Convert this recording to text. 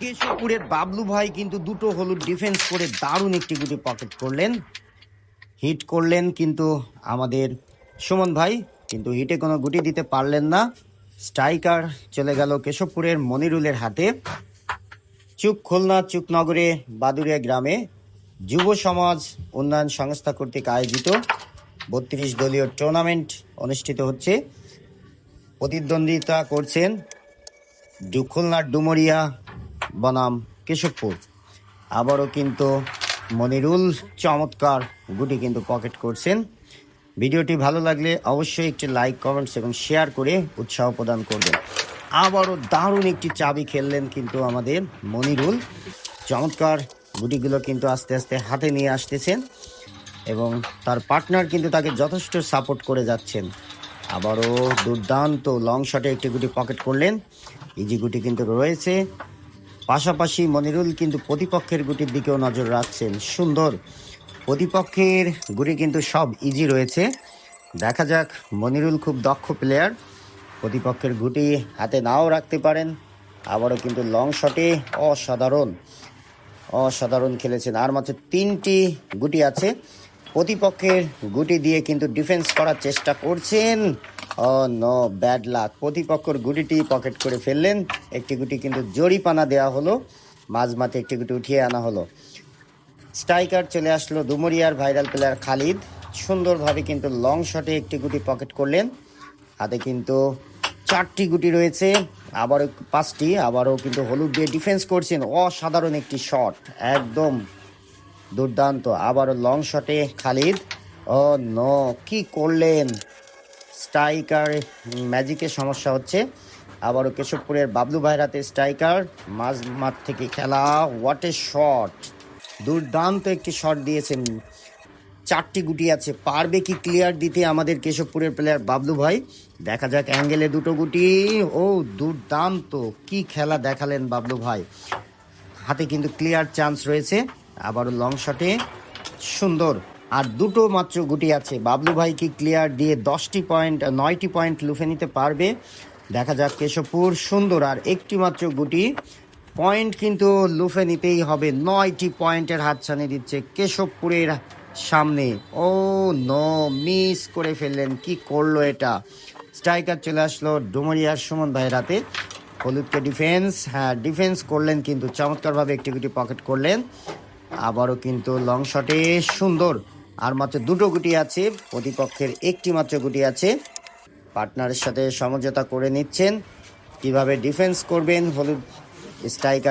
কেশবপুরের বাবলু ভাই কিন্তু দুটো হলুদ ডিফেন্স করে দারুণ একটি গুটি পকেট করলেন। হিট করলেন কিন্তু আমাদের সুমন ভাই, কিন্তু হিটে কোনো গুটি দিতে পারলেন না। স্ট্রাইকার চলে গেল কেশবপুরের মনিরুলের হাতে। চুক খুলনা চুকনগরে বাদুরিয়া গ্রামে যুব সমাজ উন্নয়ন সংস্থা কর্তৃক আয়োজিত বত্রিশ দলীয় টুর্নামেন্ট অনুষ্ঠিত হচ্ছে। প্রতিদ্বন্দ্বিতা করছেন খুলনার ডুমরিয়া বনাম কেশবপুর। আবারও কিন্তু মনিরুল চমৎকার গুটি কিন্তু পকেট করছেন। ভিডিওটি ভালো লাগলে অবশ্যই একটি লাইক, কমেন্টস এবং শেয়ার করে উৎসাহ প্রদান করবেন। আবারও দারুণ একটি চাবি খেললেন কিন্তু আমাদের মনিরুল। চমৎকার গুটিগুলো কিন্তু আস্তে আস্তে হাতে নিয়ে আসতেছেন এবং তার পার্টনার কিন্তু তাকে যথেষ্ট সাপোর্ট করে যাচ্ছেন। আবারও দুর্দান্ত লং শটে একটি গুটি পকেট করলেন। ইজি গুটি কিন্তু রয়েছে। পাশাপাশি মনিরুল কিন্তু প্রতিপক্ষের গুটির দিকেও নজর রাখছেন সুন্দর। প্রতিপক্ষের গুটি কিন্তু সব ইজি রয়েছে। দেখা যাক, মনিরুল খুব দক্ষ প্লেয়ার প্রতিপক্ষের গুটি হাতে নাও রাখতে পারেন। আবারও কিন্তু লং শটে অসাধারণ। অসাধারণ খেলেছেন। আর মাত্র তিনটি গুটি আছে। প্রতিপক্ষের গুটি দিয়ে কিন্তু ডিফেন্স করার চেষ্টা করছেন। ও নো ব্যাড লাক প্রতিপক্ষর গুটিটি পকেট করে ফেললেন। একটি গুটি কিন্তু জরিপানা দেওয়া হলো। মাঝ মাঠে একটি গুটি উঠিয়ে আনা হলো। স্ট্রাইকার চলে আসলো দুমরিয়ার ভাইরাল প্লেয়ার খালিদ। সুন্দরভাবে কিন্তু লং শটে একটি গুটি পকেট করলেন। হাতে কিন্তু চারটি গুটি রয়েছে। আবারও পাঁচটি, আবারও কিন্তু হলুদ দিয়ে ডিফেন্স করছেন। অসাধারণ একটি শট একদম দুর্দান্ত। আবারও লং শটে খালিদ। ও নো কি করলেন? স্ট্রাইকার ম্যাজিকের সমস্যা হচ্ছে। আবারও কেশবপুরের বাবলু ভাইরাতে স্ট্রাইকার। মাঝ মাঠ থেকে খেলা। হোয়াট এ শট দুর্দান্ত একটি শট দিয়েছেন। চারটি গুটি আছে। পারবে কি ক্লিয়ার দিতে আমাদের কেশবপুরের প্লেয়ার বাবলু ভাই? দেখা যাক অ্যাঙ্গেলে দুটো গুটি। ও, দুর্দান্ত। কি খেলা দেখালেন বাবলু ভাই? হাতে কিন্তু ক্লিয়ার চান্স রয়েছে। আবারও লং শটে সুন্দর। আর দুটো মাত্র গুটি আছে। বাবলু ভাই কি ক্লিয়ার দিয়ে দশটি পয়েন্ট নয়টি পয়েন্ট লুফে নিতে পারবে? দেখা যাক কেশবপুর, সুন্দর আর একটি মাত্র গুটি। পয়েন্ট কিন্তু লুফে নিতেই হবে। নয়টি পয়েন্টের হাতছানি দিচ্ছে কেশবপুরের সামনে। ও নো মিস করে ফেললেন। কি করল এটা? স্ট্রাইকার চলে আসলো ডুমরিয়ার সুমন ভাইয়ের হাতে। হলুদকে ডিফেন্স হ্যাঁ ডিফেন্স করলেন কিন্তু চমৎকারভাবে একটি গুটি পকেট করলেন। আবারও কিন্তু লং শটে সুন্দর। আর মাত্র দুটো গুটি আছে, প্রতিপক্ষের একটি মাত্র গুটি আছে। পার্টনারের সাথে সমঝোতা করে নিচ্ছেন। কীভাবে ডিফেন্স করবেন হলুদ স্ট্রাইকার